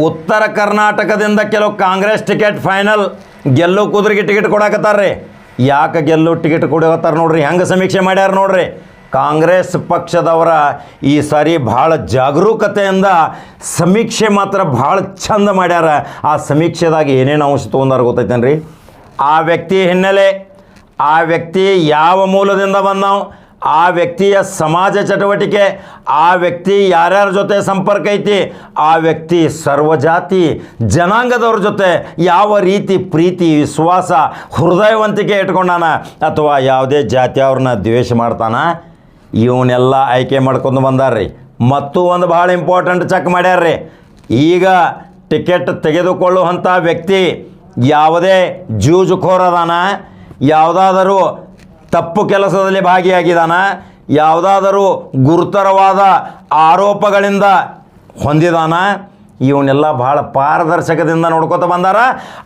ಉತ್ತರ ಕರ್ನಾಟಕದಿಂದ ಕೆಲವು ಕಾಂಗ್ರೆಸ್ ಟಿಕೆಟ್ ಫೈನಲ್. ಗೆಲ್ಲು ಕುದುರೆಗೆ ಟಿಕೆಟ್ ಕೊಡಾಕತ್ತಾರ್ರಿ. ಯಾಕೆ ಗೆಲ್ಲು ಟಿಕೆಟ್ ಕೊಡಕತ್ತಾರ ನೋಡ್ರಿ. ಹೆಂಗೆ ಸಮೀಕ್ಷೆ ಮಾಡ್ಯಾರ ನೋಡ್ರಿ. ಕಾಂಗ್ರೆಸ್ ಪಕ್ಷದವರ ಈ ಸಾರಿ ಭಾಳ ಜಾಗರೂಕತೆಯಿಂದ ಸಮೀಕ್ಷೆ ಮಾತ್ರ ಭಾಳ ಚಂದ ಮಾಡ್ಯಾರ. ಆ ಸಮೀಕ್ಷೆದಾಗ ಏನೇನು ಅಂಶ ತೊಗೊಂಡಾರ ಗೊತ್ತೈತೇನ್ರಿ? ಆ ವ್ಯಕ್ತಿ ಹಿನ್ನೆಲೆ, ಆ ವ್ಯಕ್ತಿ ಯಾವ ಮೂಲದಿಂದ ಬಂದವು? ಆ ವ್ಯಕ್ತಿಯ ಸಮಾಜ ಚಟುವಟಿಕೆ, ಆ ವ್ಯಕ್ತಿ ಯಾರ್ಯಾರ ಜೊತೆ ಸಂಪರ್ಕ ಐತಿ, ಆ ವ್ಯಕ್ತಿ ಸರ್ವಜಾತಿ, ಜನಾಂಗದವ್ರ ಜೊತೆ ಯಾವ ರೀತಿ ಪ್ರೀತಿ, ವಿಶ್ವಾಸ, ಹೃದಯವಂತಿಕೆ ಇಟ್ಕೊಂಡಾನ ಅಥವಾ ಯಾವುದೇ ಜಾತಿಯವ್ರನ್ನ ದ್ವೇಷ ಮಾಡ್ತಾನ? ಇವನ್ನೆಲ್ಲ ಆಯ್ಕೆ ಮಾಡ್ಕೊಂಡು ಬಂದಾರ್ರಿ. ಮತ್ತು ಒಂದು ಭಾಳ ಇಂಪಾರ್ಟೆಂಟ್ ಚೆಕ್ ಮಾಡ್ಯಾರ್ರಿ. ಈಗ ಟಿಕೆಟ್ ತೆಗೆದುಕೊಳ್ಳುವಂಥ ವ್ಯಕ್ತಿ ಯಾವುದೇ ಜೂಜುಖೋರದಾನ ಯಾವುದಾದರೂ ತಪ್ಪು ಕೆಲಸದಲ್ಲಿ ಭಾಗಿಯಾಗಿದ್ದಾನ. ಯಾವುದಾದರೂ ಗುರುತರವಾದ ಆರೋಪಗಳಿಂದ ಹೊಂದಿದಾನ. ಇವನ್ನೆಲ್ಲ ಭಾಳ ಪಾರದರ್ಶಕದಿಂದ ನೋಡ್ಕೋತ ಬಂದಾರ.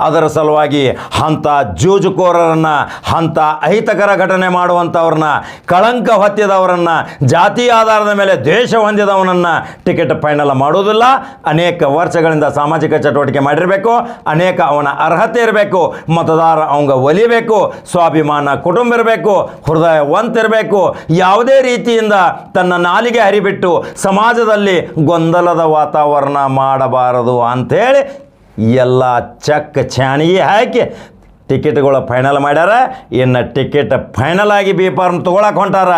ಅದರ ಸಲುವಾಗಿ ಅಂಥ ಜೂಜುಕೋರರನ್ನು ಅಂಥ ಅಹಿತಕರ ಘಟನೆ ಮಾಡುವಂಥವ್ರನ್ನ ಕಳಂಕ ಹೊತ್ತಿದವರನ್ನು, ಜಾತಿ ಆಧಾರದ ಮೇಲೆ ದ್ವೇಷ ಹೊಂದಿದವನನ್ನು ಟಿಕೆಟ್ ಫೈನಲ್ ಮಾಡುವುದಿಲ್ಲ. ಅನೇಕ ವರ್ಷಗಳಿಂದ ಸಾಮಾಜಿಕ ಚಟುವಟಿಕೆ ಮಾಡಿರಬೇಕು. ಅನೇಕ ಅವನ ಅರ್ಹತೆ ಇರಬೇಕು. ಮತದಾರ ಅವಂಗ ಒಲಿಬೇಕು. ಸ್ವಾಭಿಮಾನ ಕುಟುಂಬ ಇರಬೇಕು. ಹೃದಯ ಒಂತಿರಬೇಕು ಯಾವುದೇ ರೀತಿಯಿಂದ ತನ್ನ ನಾಲಿಗೆ ಹರಿಬಿಟ್ಟು ಸಮಾಜದಲ್ಲಿ ಗೊಂದಲದ ವಾತಾವರಣ ಮಾಡಬಾರದು ಅಂಥೇಳಿ ಎಲ್ಲ ಚಕ್ ಚಾಣಿ ಹಾಕಿ ಟಿಕೆಟ್ಗಳು ಫೈನಲ್ ಮಾಡ್ಯಾರ. ಇನ್ನು ಟಿಕೆಟ್ ಫೈನಲ್ ಆಗಿ ಬಿ ಫಾರ್ಮ್ ತೊಗೊಳಕ್ಕೆ ಹೊಂಟಾರ.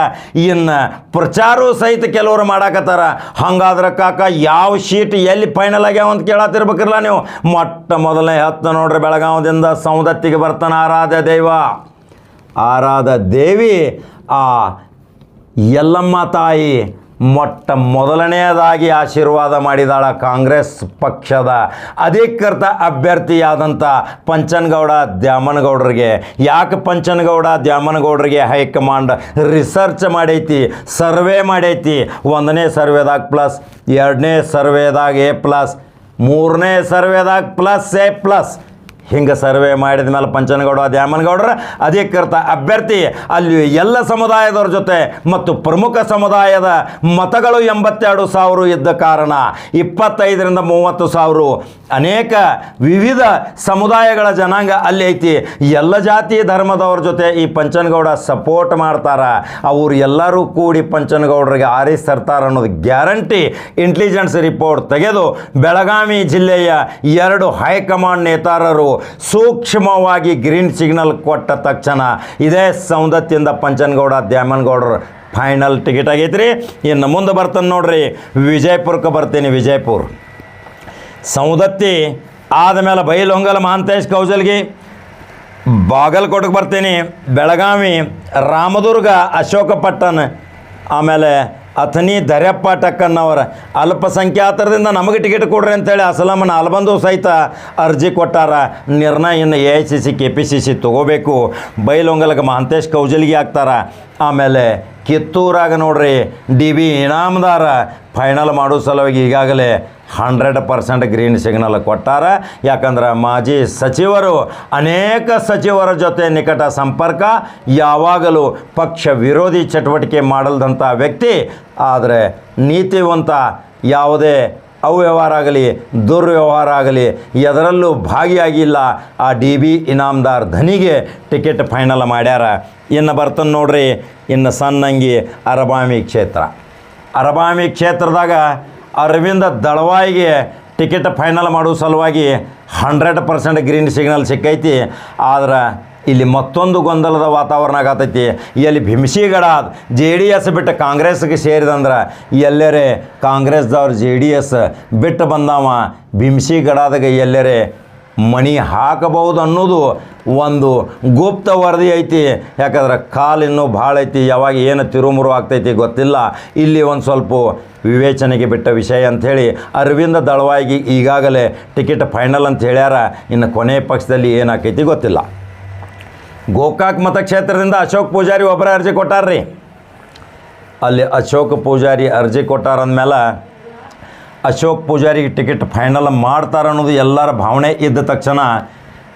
ಇನ್ನು ಪ್ರಚಾರವೂ ಸಹಿತ ಕೆಲವರು ಮಾಡಾಕತ್ತಾರ. ಹಂಗಾದ್ರೆ ಕಾಕ ಯಾವ ಶೀಟ್ ಎಲ್ಲಿ ಫೈನಲ್ ಆಗ್ಯಾವ ಅಂತ ಕೇಳತ್ತಿರ್ಬೇಕಿರಲ್ಲ ನೀವು. ಮೊಟ್ಟ ಮೊದಲನೇ ಹತ್ತು ನೋಡ್ರಿ ಬೆಳಗಾವದಿಂದ ಸೌದತ್ತಿಗೆ ಬರ್ತಾನೆ ಆರಾಧ್ಯ ದೈವ. ಆರಾಧ ದೇವಿ, ಆ ಯಲ್ಲಮ್ಮ ತಾಯಿ ಮೊಟ್ಟ ಮೊದಲನೆಯದಾಗಿ ಆಶೀರ್ವಾದ ಮಾಡಿದಾಳ ಕಾಂಗ್ರೆಸ್ ಪಕ್ಷದ ಅಧಿಕೃತ ಅಭ್ಯರ್ಥಿಯಾದಂಥ ಪಂಚನಗೌಡ ದ್ಯಾಮನಗೌಡರಿಗೆ. ಯಾಕೆ ಪಂಚನಗೌಡ ದ್ಯಾಮನಗೌಡರಿಗೆ ಹೈಕಮಾಂಡ್ ರಿಸರ್ಚ್ ಮಾಡೈತಿ, ಸರ್ವೆ ಮಾಡೈತಿ? ಒಂದನೇ ಸರ್ವೆದಾಗ ಪ್ಲಸ್, ಎರಡನೇ ಸರ್ವೆದಾಗ ಎ ಪ್ಲಸ್, ಮೂರನೇ ಸರ್ವೆದಾಗ ಪ್ಲಸ್ ಎ ಪ್ಲಸ್. ಹಿಂಗೆ ಸರ್ವೆ ಮಾಡಿದ ಮೇಲೆ ಪಂಚನಗೌಡ, ದ್ಯಾಮನಗೌಡರ ಅಧಿಕೃತ ಅಭ್ಯರ್ಥಿ. ಅಲ್ಲಿ ಎಲ್ಲ ಸಮುದಾಯದವ್ರ ಜೊತೆ ಮತ್ತು ಪ್ರಮುಖ ಸಮುದಾಯದ ಮತಗಳು ಎಂಬತ್ತೆರಡು ಸಾವಿರ ಇದ್ದ ಕಾರಣ ಇಪ್ಪತ್ತೈದರಿಂದ ಮೂವತ್ತು ಸಾವಿರ. ಅನೇಕ ವಿವಿಧ ಸಮುದಾಯಗಳ ಜನಾಂಗ ಅಲ್ಲಿ ಐತಿ. ಎಲ್ಲ ಜಾತಿ ಧರ್ಮದವ್ರ ಜೊತೆ ಈ ಪಂಚನಗೌಡ ಸಪೋರ್ಟ್ ಮಾಡ್ತಾರೆ. ಅವರು ಎಲ್ಲರೂ ಕೂಡಿ ಪಂಚನಗೌಡರಿಗೆ ಆರಿಸ್ತರ್ತಾರ ಅನ್ನೋದು ಗ್ಯಾರಂಟಿ. ಇಂಟೆಲಿಜೆನ್ಸ್ ರಿಪೋರ್ಟ್ ತೆಗೆದು ಬೆಳಗಾವಿ ಜಿಲ್ಲೆಯ ಎರಡು ಹೈಕಮಾಂಡ್ ನೇತಾರರು ಸೂಕ್ಷ್ಮವಾಗಿ ಗ್ರೀನ್ ಸಿಗ್ನಲ್ ಕೊಟ್ಟ ತಕ್ಷಣ ಇದೇ ಸೌಂದತ್ಯದಿಂದ ಪಂಚನಗೌಡ, ದ್ಯಾಮನಗೌಡರು ಫೈನಲ್ ಟಿಕೆಟ್ ಆಗೈತ್ರಿ. ಇನ್ನು ಮುಂದೆ ಬರ್ತಾನೆ ನೋಡ್ರಿ. ವಿಜಯಪುರಕ್ಕೆ ಬರ್ತೀನಿ, ವಿಜಯಪುರ. ಸೌದತ್ತಿ ಆದಮೇಲೆ ಬೈಲೊಂಗಲ ಮಹಾಂತೇಶ್ ಕೌಜಲ್ಗಿ ಬಾಗಲಕೋಟೆಗೆ ಬರ್ತೀನಿ. ಬೆಳಗಾವಿ, ರಾಮದುರ್ಗ, ಅಶೋಕಪಟ್ಟಣ, ಆಮೇಲೆ ಅಥಣಿ ದರ್ಯಪ್ಪ ಟಕ್ಕನ್ನವರ ಅಲ್ಪಸಂಖ್ಯಾತರದಿಂದ ನಮಗೆ ಟಿಕೆಟ್ ಕೊಡ್ರಿ ಅಂತೇಳಿ ಅಸಲಾಮನ ಅಲ್ಬಂದು ಸಹಿತ ಅರ್ಜಿ ಕೊಟ್ಟಾರ. ನಿರ್ಣಯ ಇನ್ನು A I C C K P C C ತೊಗೋಬೇಕು. ಬೈಲೊಂಗಲಗ ಮಹಂತೇಶ್ ಕೌಜಲಿಗೆ ಆಗ್ತಾರ ಆಮೇಲೆ ಕಿತ್ತೂರಾಗ ನೋಡ್ರಿ ಡಿ ಬಿ ಇನಾಮದಾರ ಫೈನಲ್ ಮಾಡೋ ಸಲುವಾಗಿ ಈಗಾಗಲೇ ಹಂಡ್ರೆಡ್ ಪರ್ಸೆಂಟ್ ಗ್ರೀನ್ ಸಿಗ್ನಲ್ ಕೊಟ್ಟಾರ. ಯಾಕಂದ್ರೆ ಮಾಜಿ ಸಚಿವರು, ಅನೇಕ ಸಚಿವರ ಜೊತೆ ನಿಕಟ ಸಂಪರ್ಕ, ಯಾವಾಗಲೂ ಪಕ್ಷ ವಿರೋಧಿ ಚಟುವಟಿಕೆ ಮಾಡಲ್ದಂಥ ವ್ಯಕ್ತಿ. ಆದರೆ ನೀತಿವಂತ ಯಾವುದೇ ಅವ್ಯವಹಾರ ಆಗಲಿ, ದುರ್ವ್ಯವಹಾರ ಆಗಲಿ, ಎದರಲ್ಲೂ ಭಾಗಿಯಾಗಿಲ್ಲ. ಆ ಡಿ ಬಿ ಇನಾಮದಾರ್ ಧನಿಗೆ ಟಿಕೆಟ್ ಫೈನಲ್ ಮಾಡ್ಯಾರ. ಇನ್ನು ಬರ್ತಾನೆ ನೋಡ್ರಿ, ಇನ್ನು ಸಣ್ಣಂಗಿ ಅರಬಾಮಿ ಕ್ಷೇತ್ರ. ಅರಬಾಮಿ ಕ್ಷೇತ್ರದಾಗ ಅರವಿಂದ ದಳವಾಯಿಗೆ ಟಿಕೆಟ್ ಫೈನಲ್ ಮಾಡೋ ಸಲುವಾಗಿ ಹಂಡ್ರೆಡ್ ಪರ್ಸೆಂಟ್ ಗ್ರೀನ್ ಸಿಗ್ನಲ್ ಸಿಕ್ಕೈತಿ. ಆದ್ರೆ ಇಲ್ಲಿ ಮತ್ತೊಂದು ಗೊಂದಲದ ವಾತಾವರಣ ಆಗತೈತಿ. ಎಲ್ಲಿ ಭೀಮಶಿಗಡ ಜೆ ಡಿ ಎಸ್ ಬಿಟ್ಟು ಕಾಂಗ್ರೆಸ್ಗೆ ಸೇರಿದಂದ್ರೆ ಎಲ್ಲರೇ ಕಾಂಗ್ರೆಸ್ದವ್ರು ಜೆ ಡಿ ಎಸ್ ಬಿಟ್ಟು ಬಂದವ. ಭೀಮಶಿಗಡದಾಗ ಎಲ್ಲರೇ ಮಣಿ ಹಾಕಬಹುದು ಅನ್ನೋದು ಒಂದು ಗುಪ್ತ ವರದಿ ಐತಿ. ಯಾಕಂದ್ರೆ ಕಾಲು ಇನ್ನೂ ಭಾಳ ಐತಿ. ಯಾವಾಗ ಏನು ತಿರುಮುರು ಆಗ್ತೈತಿ ಗೊತ್ತಿಲ್ಲ. ಇಲ್ಲಿ ಒಂದು ಸ್ವಲ್ಪ ವಿವೇಚನೆಗೆ ಬಿಟ್ಟ ವಿಷಯ ಅಂಥೇಳಿ ಅರವಿಂದ ದಳವಾಗಿ ಈಗಾಗಲೇ ಟಿಕೆಟ್ ಫೈನಲ್ ಅಂತ ಹೇಳ್ಯಾರ. ಇನ್ನು ಕೊನೆ ಪಕ್ಷದಲ್ಲಿ ಏನಾಕೈತಿ ಗೊತ್ತಿಲ್ಲ. ಗೋಕಾಕ್ ಮತಕ್ಷೇತ್ರದಿಂದ ಅಶೋಕ್ ಪೂಜಾರಿ ಒಬ್ಬರ ಅರ್ಜಿ ಕೊಟ್ಟಾರ್ರಿ. ಅಲ್ಲಿ ಅಶೋಕ್ ಪೂಜಾರಿ ಅರ್ಜಿ ಕೊಟ್ಟಾರ ಅಂದಮೇಲೆ ಅಶೋಕ್ ಪೂಜಾರಿಗೆ ಟಿಕೆಟ್ ಫೈನಲ್ ಮಾಡ್ತಾರೆ ಅನ್ನೋದು ಎಲ್ಲರ ಭಾವನೆ ಇದ್ದ ತಕ್ಷಣ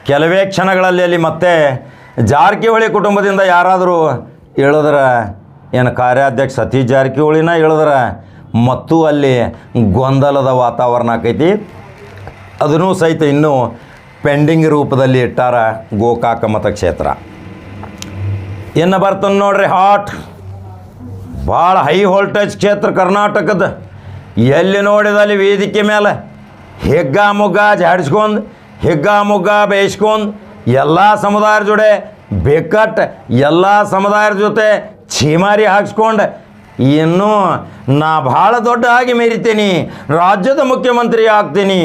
ಕೆಲವೇ ಕ್ಷಣಗಳಲ್ಲಿ ಅಲ್ಲಿ ಮತ್ತೆ ಜಾರಕಿಹೊಳಿ ಕುಟುಂಬದಿಂದ ಯಾರಾದರೂ ಹೇಳಿದ್ರೆ ಏನು ಕಾರ್ಯಾಧ್ಯಕ್ಷ ಸತೀಶ್ ಜಾರಕಿಹೊಳಿನ ಹೇಳಿದ್ರೆ ಮತ್ತು ಅಲ್ಲಿ ಗೊಂದಲದ ವಾತಾವರಣ ಆಕೈತಿ. ಅದನ್ನೂ ಸಹಿತ ಇನ್ನೂ ಪೆಂಡಿಂಗ್ ರೂಪದಲ್ಲಿ ಇಟ್ಟಾರ ಗೋಕಾಕ ಮತಕ್ಷೇತ್ರ. ಇನ್ನು ಬರ್ತದೆ ನೋಡ್ರಿ ಹಾಟ್. ಭಾಳ ಹೈ ವೋಲ್ಟೇಜ್ ಕ್ಷೇತ್ರ ಕರ್ನಾಟಕದ. ಎಲ್ಲಿ ನೋಡಿದಲ್ಲಿ ವೇದಿಕೆ ಮೇಲೆ ಹೆಗ್ಗ ಮುಗ್ಗ ಜಾಡಿಸ್ಕೊಂಡು, ಹೆಗ್ಗ ಮುಗ್ಗ ಬೇಯಿಸ್ಕೊಂಡು, ಎಲ್ಲ ಸಮುದಾಯದ ಜೊಡೆ ಬೇಕಟ್ ಎಲ್ಲ ಸಮುದಾಯದ ಜೊತೆ ಛೀಮಾರಿ ಹಾಕ್ಸ್ಕೊಂಡು ಇನ್ನೂ ನಾ ಭಾಳ ದೊಡ್ಡ ಆಗಿ ಮೆರಿತೀನಿ, ರಾಜ್ಯದ ಮುಖ್ಯಮಂತ್ರಿ ಆಗ್ತೀನಿ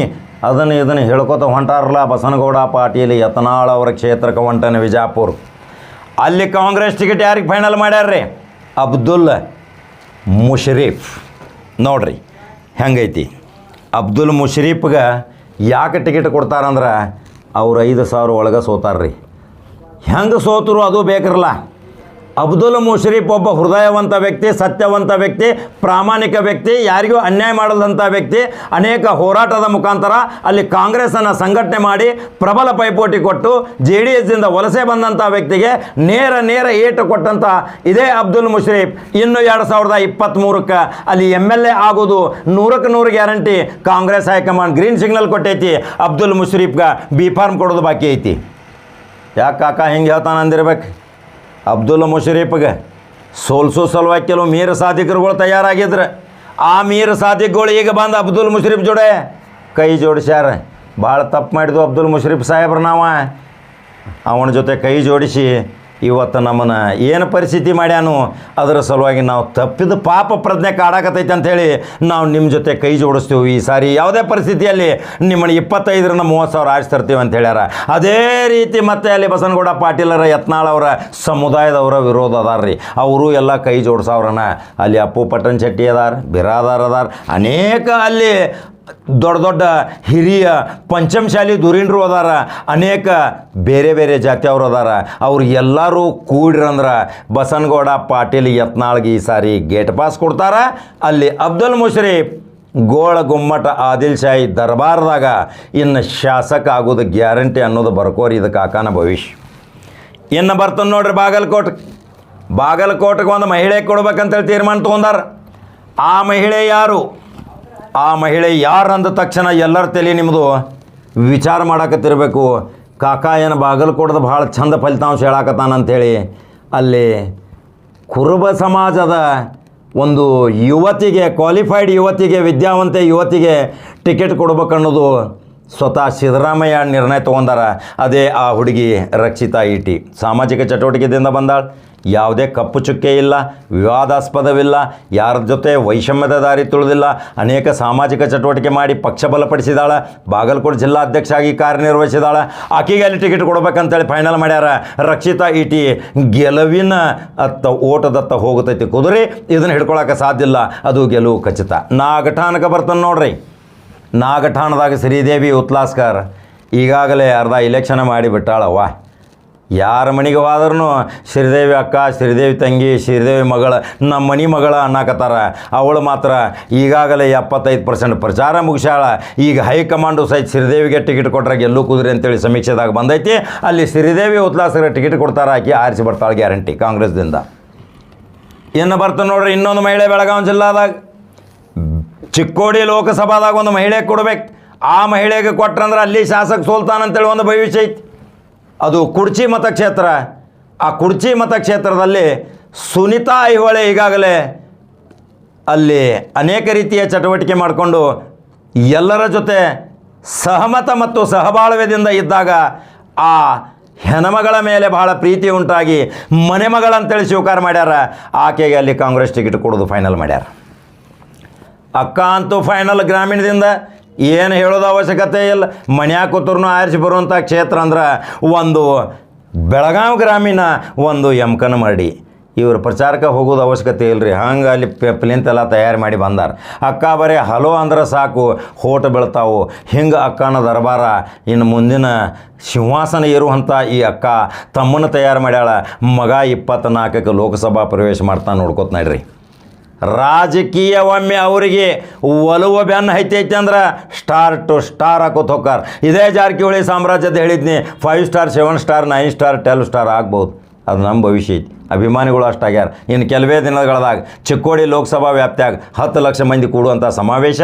ಅದನ್ನು ಇದನ್ನು ಹೇಳ್ಕೊತ ಹೊಂಟಾರಲ್ಲ ಬಸನಗೌಡ ಪಾಟೀಲ್ ಯತ್ನಾಳ್ ಅವರ ಕ್ಷೇತ್ರಕ್ಕೆ ಹೊಂಟನ ವಿಜಾಪುರ. ಅಲ್ಲಿ ಕಾಂಗ್ರೆಸ್ ಟಿಕೆಟ್ ಯಾರಿಗೆ ಫೈನಲ್ ಮಾಡ್ಯಾರ್ರಿ? ಅಬ್ದುಲ್ ಮುಷರೀಫ್. ನೋಡ್ರಿ, ಹೆಂಗೈತಿ? ಅಬ್ದುಲ್ ಮುಷರೀಫ್ಗೆ ಯಾಕೆ ಟಿಕೆಟ್ ಕೊಡ್ತಾರಂದ್ರೆ ಅವ್ರು ಐದು ಸಾವಿರ ಒಳಗೆ ಸೋತಾರ್ರಿ. ಹೆಂಗೆ ಸೋತರು ಅದು ಬೇಕಿರಲ್ಲ? ಅಬ್ದುಲ್ ಮುಷರೀಫ್ ಒಬ್ಬ ಹೃದಯವಂತ ವ್ಯಕ್ತಿ, ಸತ್ಯವಂತ ವ್ಯಕ್ತಿ, ಪ್ರಾಮಾಣಿಕ ವ್ಯಕ್ತಿ, ಯಾರಿಗೂ ಅನ್ಯಾಯ ಮಾಡದಂಥ ವ್ಯಕ್ತಿ, ಅನೇಕ ಹೋರಾಟದ ಮುಖಾಂತರ ಅಲ್ಲಿ ಕಾಂಗ್ರೆಸ್ಸನ್ನು ಸಂಘಟನೆ ಮಾಡಿ ಪ್ರಬಲ ಪೈಪೋಟಿ ಕೊಟ್ಟು ಜೆ ಡಿ ಎಸ್ದಿಂದ ವಲಸೆ ಬಂದಂಥ ವ್ಯಕ್ತಿಗೆ ನೇರ ನೇರ ಏಟು ಕೊಟ್ಟಂಥ ಇದೇ ಅಬ್ದುಲ್ ಮುಷರೀಫ್. ಇನ್ನು ಎರಡು ಸಾವಿರದ ಇಪ್ಪತ್ತ್ಮೂರಕ್ಕೆ ಅಲ್ಲಿ ಎಂ ಎಲ್ ಎ ಆಗೋದು ನೂರಕ್ಕೆ ನೂರು guarantee Congress high command green signal ಕೊಟ್ಟೈತಿ. ಅಬ್ದುಲ್ ಮುಷರೀಫ್ಗೆ ಬಿ ಫಾರ್ಮ್ ಕೊಡೋದು ಬಾಕಿ ಐತಿ. ಯಾಕೆ ಕಾಕ ಹಿಂಗೆ ಹೇಳ್ತಾನೆ ಅಂದಿರ್ಬೇಕು ಅಬ್ದುಲ್ ಮುಷರೀಫ್ಗೆ ಸೋಲ್ಸೋ ಸಲುವಾಗಿ ಕೆಲವು ಮೀರ ಸಾಧಿಕರುಗಳು ತಯಾರಾಗಿದ್ರು. ಆ ಮೀರ ಸಾಧಿಕಗಳು ಈಗ ಬಂದು ಅಬ್ದುಲ್ ಮುಷರೀಫ್ ಜೋಡೆ ಕೈ ಜೋಡಿಸ್ಯಾರ. ಭಾಳ ತಪ್ಪು ಮಾಡಿದ್ವು ಅಬ್ದುಲ್ ಮುಷರೀಫ್ ಸಾಹೇಬ್ರ ನಾವು. ಅವನ ಜೊತೆ ಕೈ ಜೋಡಿಸಿ ಇವತ್ತು ನಮ್ಮನ್ನು ಏನು ಪರಿಸ್ಥಿತಿ ಮಾಡ್ಯಾನು ಅದರ ಸಲುವಾಗಿ ನಾವು ತಪ್ಪಿದ ಪಾಪ ಪ್ರಜ್ಞೆ ಕಾಡಾಕತೈತೆ ಅಂಥೇಳಿ ನಾವು ನಿಮ್ಮ ಜೊತೆ ಕೈ ಜೋಡಿಸ್ತೀವಿ. ಈ ಸಾರಿ ಯಾವುದೇ ಪರಿಸ್ಥಿತಿಯಲ್ಲಿ ನಿಮ್ಮನ್ನು ಇಪ್ಪತ್ತೈದರಿಂದ ಮೂವತ್ತು ಸಾವಿರ ಆರಿಸಿ ತರ್ತೀವಿ ಅಂತ ಹೇಳ್ಯಾರ. ಅದೇ ರೀತಿ ಮತ್ತೆ ಅಲ್ಲಿ ಬಸನಗೌಡ ಪಾಟೀಲರ ಯತ್ನಾಳ್ ಅವರ ಸಮುದಾಯದವರ ವಿರೋಧ ಅದಾರ ರೀ ಅವರು ಎಲ್ಲ ಕೈ ಜೋಡಿಸೋರನ್ನ ಅಲ್ಲಿ ಅಪ್ಪು ಪಟ್ಟಣ ಶೆಟ್ಟಿ ಅದಾರ, ಬಿರಾದಾರ್ ಅದಾರ. ಅನೇಕ ಅಲ್ಲಿ ದೊಡ್ಡ ದೊಡ್ಡ ಹಿರಿಯ ಪಂಚಮಶಾಲಿ ದುರೀಣರು ಅದಾರ. ಅನೇಕ ಬೇರೆ ಬೇರೆ ಜಾತಿಯವರು ಅದಾರ. ಅವ್ರು ಎಲ್ಲರೂ ಕೂಡ್ರಂದ್ರೆ ಬಸನಗೌಡ ಪಾಟೀಲ್ ಯತ್ನಾಳ್ಗೆ ಈ ಸಾರಿ ಗೇಟ್ ಪಾಸ್ ಕೊಡ್ತಾರ. ಅಲ್ಲಿ ಅಬ್ದುಲ್ ಮುಷರೀಫ್ ಗೋಳ ಗುಮ್ಮಟ ಆದಿಲ್ ಶಾಹಿ ದರ್ಬಾರ್ದಾಗ ಇನ್ನು ಶಾಸಕ ಆಗೋದು ಗ್ಯಾರಂಟಿ ಅನ್ನೋದು ಬರ್ಕೋರಿ ಇದು ಕಾಕನ ಭವಿಷ್ಯ. ಇನ್ನು ಬರ್ತಾನೆ ನೋಡ್ರಿ ಬಾಗಲಕೋಟೆ. ಬಾಗಲಕೋಟೆಗೆ ಒಂದು ಮಹಿಳೆ ಕೊಡ್ಬೇಕಂತೇಳಿ ತೀರ್ಮಾನ ತೊಗೊಂಡಾರ. ಆ ಮಹಿಳೆ ಯಾರು? ಆ ಮಹಿಳೆ ಯಾರು ಅಂದ ತಕ್ಷಣ ಎಲ್ಲರ ತಲೆ ನಿಮ್ಮದು ವಿಚಾರ ಮಾಡಕತ್ತಿರಬೇಕು. ಕಾಕ ಏನು ಬಾಗಲಕೋಟದ ಭಾಳ ಚಂದ ಫಲಿತಾಂಶ ಹೇಳಾಕತ್ತಾನಂಥೇಳಿ ಅಲ್ಲಿ ಕುರುಬ ಸಮಾಜದ ಒಂದು ಯುವತಿಗೆ ಕ್ವಾಲಿಫೈಡ್ ಯುವತಿಗೆ, ವಿದ್ಯಾವಂತೆ ಯುವತಿಗೆ ಟಿಕೆಟ್ ಕೊಡ್ಬೇಕನ್ನೋದು ಸ್ವತಃ ಸಿದ್ದರಾಮಯ್ಯ ನಿರ್ಣಯ ತೊಗೊಂಡಾರ ಅದೇ ಆ ಹುಡುಗಿ ರಕ್ಷಿತಾ ಇಟಿ ಸಾಮಾಜಿಕ ಚಟುವಟಿಕೆದಿಂದ ಬಂದಾಳ. ಯಾವುದೇ ಕಪ್ಪು ಚುಕ್ಕೆ ಇಲ್ಲ, ವಿವಾದಾಸ್ಪದವಿಲ್ಲ, ಯಾರ ಜೊತೆ ವೈಷಮ್ಯದ ದಾರಿ ತುಳಿದಿಲ್ಲ, ಅನೇಕ ಸಾಮಾಜಿಕ ಚಟುವಟಿಕೆ ಮಾಡಿ ಪಕ್ಷ ಬಲಪಡಿಸಿದಾಳ ಬಾಗಲಕೋಟೆ ಜಿಲ್ಲಾಧ್ಯಕ್ಷ ಆಗಿ ಕಾರ್ಯನಿರ್ವಹಿಸಿದಾಳ ಆಕೆಗೆ ಅಲ್ಲಿ ಟಿಕೆಟ್ ಕೊಡ್ಬೇಕಂತೇಳಿ ಫೈನಲ್ ಮಾಡ್ಯಾರ ರಕ್ಷಿತಾ ಇಟಿ ಗೆಲುವಿನ ಅತ್ತ, ಓಟದತ್ತ ಹೋಗುತ್ತೈತಿ ಕುದುರೆ, ಇದನ್ನು ಹಿಡ್ಕೊಳಕ್ಕೆ ಸಾಧ್ಯ ಇಲ್ಲ, ಅದು ಗೆಲುವು ಖಚಿತ. ನಾಗಠಾನಕ ಬರ್ತಾನೆ ನೋಡ್ರಿ. ನಾಗಠಾಣದಾಗ ಶ್ರೀದೇವಿ ಉತ್ಲಾಸ್ಕರ್ ಈಗಾಗಲೇ ಅರ್ಧ ಇಲೆಕ್ಷನ್ ಮಾಡಿಬಿಟ್ಟಾಳವ್ವ ಯಾರ ಮನೆಗೆ ಹೋದ್ರೂ ಶ್ರೀದೇವಿ ಅಕ್ಕ, ಶ್ರೀದೇವಿ ತಂಗಿ, ಶ್ರೀದೇವಿ ಮಗಳ, ನಮ್ಮ ಮನೆ ಮಗಳ ಅನ್ನಾಕತ್ತಾರ. ಅವಳು ಮಾತ್ರ ಈಗಾಗಲೇ ಎಪ್ಪತ್ತೈದು ಪರ್ಸೆಂಟ್ ಪ್ರಚಾರ ಮುಗಿಸ್ಯಾಳ. ಈಗ ಹೈಕಮಾಂಡು ಸಹಿತ ಶ್ರೀದೇವಿಗೆ ಟಿಕೆಟ್ ಕೊಟ್ರಾಗ ಎಲ್ಲೂ ಕುದುರೆ ಅಂತೇಳಿ ಸಮೀಕ್ಷೆದಾಗ ಬಂದೈತಿ. ಅಲ್ಲಿ ಶ್ರೀದೇವಿ ಉತ್ಲಾಸರ ಟಿಕೆಟ್ ಕೊಡ್ತಾರೆ ಹಾಕಿ ಆರಿಸಿ ಬರ್ತಾಳೆ ಗ್ಯಾರಂಟಿ ಕಾಂಗ್ರೆಸ್ದಿಂದ. ಇನ್ನು ಬರ್ತಾನೆ ನೋಡ್ರಿ ಇನ್ನೊಂದು ಮಹಿಳೆ ಬೆಳಗಾವಿ ಜಿಲ್ಲಾದಾಗ. ಚಿಕ್ಕೋಡಿ ಲೋಕಸಭಾದಾಗ ಒಂದು ಮಹಿಳೆ ಕೊಡ್ಬೇಕು. ಆ ಮಹಿಳೆಗೆ ಕೊಟ್ರಂದ್ರೆ ಅಲ್ಲಿ ಶಾಸಕ ಸೋಲ್ತಾನಂತೇಳಿ ಒಂದು ಭವಿಷ್ಯ ಐತಿ. ಅದು ಕುರ್ಚಿ ಮತಕ್ಷೇತ್ರ. ಆ ಕುರ್ಚಿ ಮತಕ್ಷೇತ್ರದಲ್ಲಿ ಸುನಿತಾ ಐಹೊಳೆ ಈಗಾಗಲೇ ಅಲ್ಲಿ ಅನೇಕ ರೀತಿಯ ಚಟುವಟಿಕೆ ಮಾಡಿಕೊಂಡು ಎಲ್ಲರ ಜೊತೆ ಸಹಮತ ಮತ್ತು ಸಹಬಾಳ್ವೆದಿಂದ ಇದ್ದಾಗ ಆ ಹೆಣಮಗಳ ಮೇಲೆ ಬಹಳ ಪ್ರೀತಿ ಉಂಟಾಗಿ ಮನೆಮಗಳಂತೇಳಿ ಸ್ವೀಕಾರ ಮಾಡ್ಯಾರ. ಆಕೆಗೆ ಅಲ್ಲಿ ಕಾಂಗ್ರೆಸ್ ಟಿಕೆಟ್ ಕೊಡೋದು ಫೈನಲ್ ಮಾಡ್ಯಾರ. ಅಕ್ಕ ಅಂತೂ ಫೈನಲ್ ಗ್ರಾಮೀಣದಿಂದ ಏನು ಹೇಳೋದು ಅವಶ್ಯಕತೆ ಇಲ್ಲ. ಮನ್ಯಾಗ ಕೂತರು ಆರಿಸಿ ಬರುವಂಥ ಕ್ಷೇತ್ರ ಅಂದ್ರೆ ಒಂದು ಬೆಳಗಾವಿ ಗ್ರಾಮೀಣ, ಒಂದು ಯಮಕನಮರಡಿ ಇವರು ಪ್ರಚಾರಕ್ಕೆ ಹೋಗೋದು ಅವಶ್ಯಕತೆ ಇಲ್ಲ ರೀ ಹಂಗೆ ಅಲ್ಲಿ ಪ್ಲಿಂತೆಲ್ಲ ತಯಾರು ಮಾಡಿ ಬಂದಾರ. ಅಕ್ಕ ಬರೀ, ಹಲೋ ಅಂದ್ರೆ ಸಾಕು, ಹೋಟ ಬೀಳ್ತಾವು. ಹಿಂಗೆ ಅಕ್ಕನ ದರ್ಬಾರ. ಇನ್ನು ಮುಂದಿನ ಸಿಂಹಾಸನ ಇರುವಂಥ ಈ ಅಕ್ಕ ತಮ್ಮನ್ನು ತಯಾರು ಮಾಡ್ಯಾಳ. ಮಗ ಇಪ್ಪತ್ತ್ನಾಲ್ಕಕ್ಕೆ ಲೋಕಸಭಾ ಪ್ರವೇಶ ಮಾಡ್ತಾ ನೋಡ್ಕೋತ ನಡ್ರಿ. ರಾಜಕೀಯ ಒಮ್ಮೆ ಅವರಿಗೆ ಒಲುವ ಬೆನ್ನು ಹೈತೈತೆ ಅಂದ್ರೆ ಸ್ಟಾರ್ ಟು ಸ್ಟಾರ್ ಹಾಕೋತ ಹೋಗಾರ ಇದೇ ಜಾರಕಿಹೊಳಿ ಸಾಮ್ರಾಜ್ಯದ ಹೇಳಿದ್ನಿ five star seven star nine star ten star ಆಗ್ಬೋದು. ಅದು ನಮ್ಮ ಭವಿಷ್ಯ ಐತಿ. ಅಭಿಮಾನಿಗಳು ಅಷ್ಟಾಗ್ಯಾರ ಇನ್ನು ಕೆಲವೇ ದಿನಗಳದಾಗ ಚಿಕ್ಕೋಡಿ ಲೋಕಸಭಾ ವ್ಯಾಪ್ತಿಯಾಗ ಹತ್ತು ಲಕ್ಷ ಮಂದಿ ಕೂಡುವಂಥ ಸಮಾವೇಶ.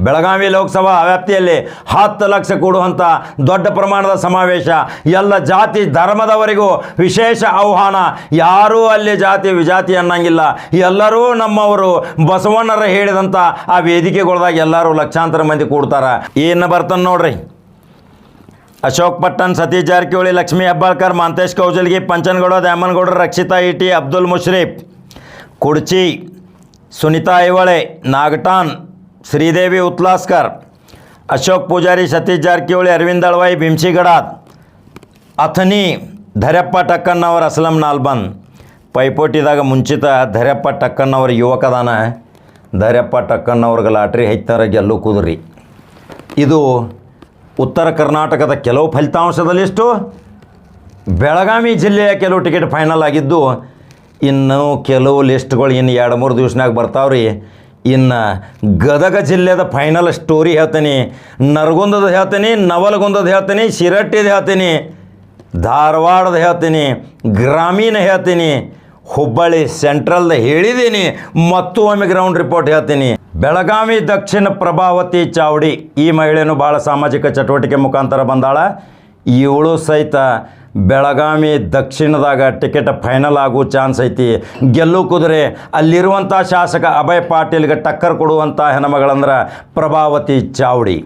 ಬೆಳಗಾವಿ ಲೋಕಸಭಾ ವ್ಯಾಪ್ತಿಯಲ್ಲಿ ಹತ್ತು ಲಕ್ಷ ಕೊಡುವಂಥ ದೊಡ್ಡ ಪ್ರಮಾಣದ ಸಮಾವೇಶ. ಎಲ್ಲ ಜಾತಿ ಧರ್ಮದವರಿಗೂ ವಿಶೇಷ ಆಹ್ವಾನ. ಯಾರೂ ಅಲ್ಲಿ ಜಾತಿ ವಿಜಾತಿ ಅನ್ನಂಗಿಲ್ಲ. ಎಲ್ಲರೂ ನಮ್ಮವರು ಬಸವಣ್ಣರ ಹೇಳಿದಂಥ ಆ ವೇದಿಕೆಗಳ್ದಾಗ ಎಲ್ಲರೂ ಲಕ್ಷಾಂತರ ಮಂದಿ ಕೂಡ್ತಾರೆ. ಏನು ಬರ್ತಾನೆ ನೋಡ್ರಿ? ಅಶೋಕ್ ಪಟ್ಟಣ್, ಸತೀಶ್ ಜಾರಕಿಹೊಳಿ, ಲಕ್ಷ್ಮೀ ಹೆಬ್ಬಾಳ್ಕರ್, ಮಾಂತೇಶ್ ಕೌಜಲ್ಗಿ, ಪಂಚನಗೌಡ, ದ್ಯಾಮನಗೌಡ, ರಕ್ಷಿತಾ ಇಟಿ, ಅಬ್ದುಲ್ ಮುಶ್ರೀಫ್, ಕುಡ್ಚಿ, ಸುನಿತಾ ಐವಳೆ ನಾಗಟಾನ್ ಶ್ರೀದೇವಿ ಉತ್ಲಾಸ್ಕರ್, ಅಶೋಕ್ ಪೂಜಾರಿ, ಸತೀಶ್ ಜಾರಕಿಹೊಳಿ, ಅರವಿಂದ್ ಅಳ್ವಾಯಿ, ಭೀಮ್ಸಿಗಡಾದ್ ಅಥನಿ ಧರೆಪ್ಪ ಟಕ್ಕನ್ನವರ ಅಸ್ಲಂ ನಾಲ್ಬನ್ ಪೈಪೋಟಿದಾಗ ಮುಂಚಿತ ಧರೆಪ್ಪ ಟಕ್ಕನ್ನವರ ಯುವಕದಾನ, ಧರೆಪ್ಪ ಟಕ್ಕನ್ನವ್ರಿಗೆ ಲಾಟ್ರಿ ಹೈತಾರ ಗೆಲ್ಲು ಕುದುರಿ. ಇದು ಉತ್ತರ ಕರ್ನಾಟಕದ ಕೆಲವು ಫಲಿತಾಂಶದಲ್ಲಿಷ್ಟು ಬೆಳಗಾವಿ ಜಿಲ್ಲೆಯ ಕೆಲವು ಟಿಕೆಟ್ ಫೈನಲ್ ಆಗಿದ್ದು, ಇನ್ನು ಕೆಲವು ಲಿಸ್ಟ್ಗಳು ಇನ್ನು ಎರಡು ಮೂರು ದಿವ್ಸನಾಗ ಬರ್ತಾವ್ರಿ. ಇನ್ನು ಗದಗ ಜಿಲ್ಲೆದ ಫೈನಲ್ ಸ್ಟೋರಿ ಹೇಳ್ತೀನಿ. ನರಗುಂದದ ಹೇಳ್ತೀನಿ, ನವಲಗುಂದದ ಹೇಳ್ತೀನಿ, ಶಿರಟ್ಟಿದ ಹೇಳ್ತೀನಿ, ಧಾರವಾಡದ ಹೇಳ್ತೀನಿ, ಗ್ರಾಮೀಣ ಹೇಳ್ತೀನಿ, ಹುಬ್ಬಳ್ಳಿ ಸೆಂಟ್ರಲ್ದ ಹೇಳಿದ್ದೀನಿ ಮತ್ತು ಒಮ್ಮೆ ಗ್ರೌಂಡ್ ರಿಪೋರ್ಟ್ ಹೇಳ್ತೀನಿ. ಬೆಳಗಾವಿ ದಕ್ಷಿಣ ಪ್ರಭಾವತಿ ಚಾವಡಿ ಈ ಮಹಿಳೆಯೂ ಭಾಳ ಸಾಮಾಜಿಕ ಚಟುವಟಿಕೆ ಮುಖಾಂತರ ಬಂದಾಳ. ಇವಳು ಸಹಿತ ಬೆಳಗಾವಿ ದಕ್ಷಿಣದಾಗ ಟಿಕೆಟ್ ಫೈನಲ್ ಆಗೋ ಚಾನ್ಸ್ ಐತಿ. ಗೆಲ್ಲು ಕುದುರೆ ಅಲ್ಲಿರುವಂಥ ಶಾಸಕ ಅಭಯ್ ಪಾಟೀಲ್ಗೆ ಟಕ್ಕರ್ ಕೊಡುವಂಥ ಹೆಣ್ಮಗಳಂದ್ರೆ ಪ್ರಭಾವತಿ ಚಾವಡಿ.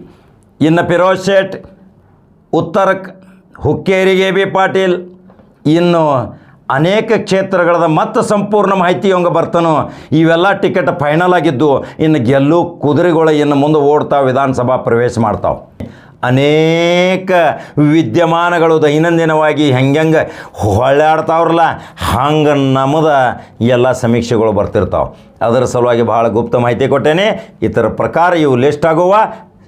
ಇನ್ನು ಫಿರೋಜ್ ಶೇಟ್, ಉತ್ತರ ಹುಕ್ಕೇರಿಗೆ ಬಿ ಪಾಟೀಲ್, ಇನ್ನು ಅನೇಕ ಕ್ಷೇತ್ರಗಳದ ಮತ್ತು ಸಂಪೂರ್ಣ ಮಾಹಿತಿ ಹಂಗೆ ಬರ್ತಾನೋ. ಇವೆಲ್ಲ ಟಿಕೆಟ್ ಫೈನಲ್ ಆಗಿದ್ದು, ಇನ್ನು ಗೆಲ್ಲು ಕುದುರೆಗಳು ಇನ್ನು ಮುಂದೆ ಓಡ್ತಾವೆ, ವಿಧಾನಸಭಾ ಪ್ರವೇಶ ಮಾಡ್ತಾವೆ. ಅನೇಕ ವಿದ್ಯಮಾನಗಳು ದೈನಂದಿನವಾಗಿ ಹೆಂಗೆ ಹೊಳ್ಳಾಡ್ತಾವ್ರಲ್ಲ, ಹಂಗೆ ನಮ್ಮದ ಎಲ್ಲ ಸಮೀಕ್ಷೆಗಳು ಬರ್ತಿರ್ತಾವೆ. ಅದರ ಸಲುವಾಗಿ ಭಾಳ ಗುಪ್ತ ಮಾಹಿತಿ ಕೊಟ್ಟೇನೆ. ಇತರ ಪ್ರಕಾರ ಇವು ಲಿಸ್ಟ್ ಆಗುವ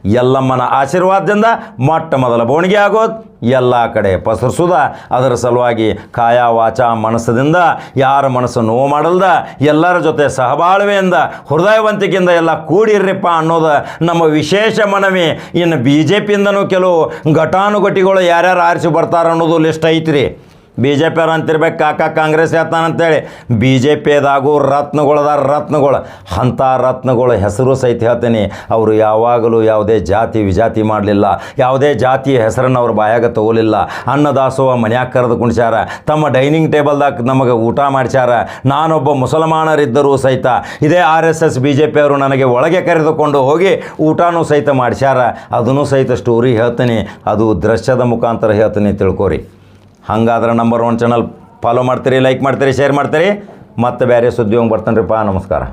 ಎಲ್ಲಮ್ಮನ ಆಶೀರ್ವಾದದಿಂದ ಮೊಟ್ಟ ಮೊದಲ ಬೋಣಿಗೆ ಆಗೋದು. ಎಲ್ಲ ಕಡೆ ಪಸರಿಸುದ. ಅದರ ಸಲುವಾಗಿ ಕಾಯ ವಾಚ ಮನಸ್ಸದಿಂದ ಯಾರ ಮನಸ್ಸು ನೋವು ಮಾಡಲ್ದ, ಎಲ್ಲರ ಜೊತೆ ಸಹಬಾಳ್ವೆಯಿಂದ ಹೃದಯವಂತಿಕೆಯಿಂದ ಎಲ್ಲ ಕೂಡಿರ್ರಿಪ್ಪ ಅನ್ನೋದು ನಮ್ಮ ವಿಶೇಷ ಮನವಿ. ಇನ್ನು ಬಿ ಜೆ ಪಿಯಿಂದನೂ ಕೆಲವು ಘಟಾನುಘಟಿಗಳು ಯಾರ್ಯಾರು ಆರಿಸಿ ಬರ್ತಾರೆ ಅನ್ನೋದು ಲಿಸ್ಟ್ ಐತ್ರಿ. ಬಿ ಜೆ ಪಿಯವ್ರು ಅಂತಿರ್ಬೇಕು, ಕಾಕ ಕಾಂಗ್ರೆಸ್ ಹೇಳ್ತಾನಂತೇಳಿ ಬಿ ಜೆ ಪಿದಾಗೂ ರತ್ನಗಳದಾರ ರತ್ನಗಳು, ಅಂಥ ರತ್ನಗಳ ಹೆಸರು ಸಹಿತ ಹೇಳ್ತೀನಿ. ಅವರು ಯಾವಾಗಲೂ ಯಾವುದೇ ಜಾತಿ ವಿಜಾತಿ ಮಾಡಲಿಲ್ಲ. ಯಾವುದೇ ಜಾತಿಯ ಹೆಸರನ್ನು ಅವ್ರ ಬಾಯಾಗ ತಗೋಲಿಲ್ಲ. ಅನ್ನದಾಸೋಹ ಮನ್ಯಾಗ ಕರೆದು ಕುಣಿಸ್ಯಾರ. ತಮ್ಮ ಡೈನಿಂಗ್ ಟೇಬಲ್ದಾಗ ನಮಗೆ ಊಟ ಮಾಡಿಸ್ಯಾರ. ನಾನೊಬ್ಬ ಮುಸಲ್ಮಾನರಿದ್ದರೂ ಸಹಿತ, ಇದೇ R S S B J ಪಿಯವರು ನನಗೆ ಒಳಗೆ ಕರೆದುಕೊಂಡು ಹೋಗಿ ಊಟನೂ ಸಹಿತ ಮಾಡಿಸ್ಯಾರ. ಅದನ್ನು ಸಹಿತ ಸ್ಟೋರಿ ಹೇಳ್ತೀನಿ. ಅದು ದೃಶ್ಯದ ಮುಖಾಂತರ ಹೇಳ್ತೀನಿ ತಿಳ್ಕೊರಿ. ಹಂಗಾದ್ರೆ ನಂಬರ್ ಒನ್ ಚಾನಲ್ ಫಾಲೋ ಮಾಡ್ತೀರಿ ಲೈಕ್ ಮಾಡ್ತೀರಿ ಶೇರ್ ಮಾಡ್ತೀರಿ. ಮತ್ತು ಬೇರೆ ಸುದ್ದಿ ಹೋಗಿ ಬರ್ತಾನೆ ನಮಸ್ಕಾರ.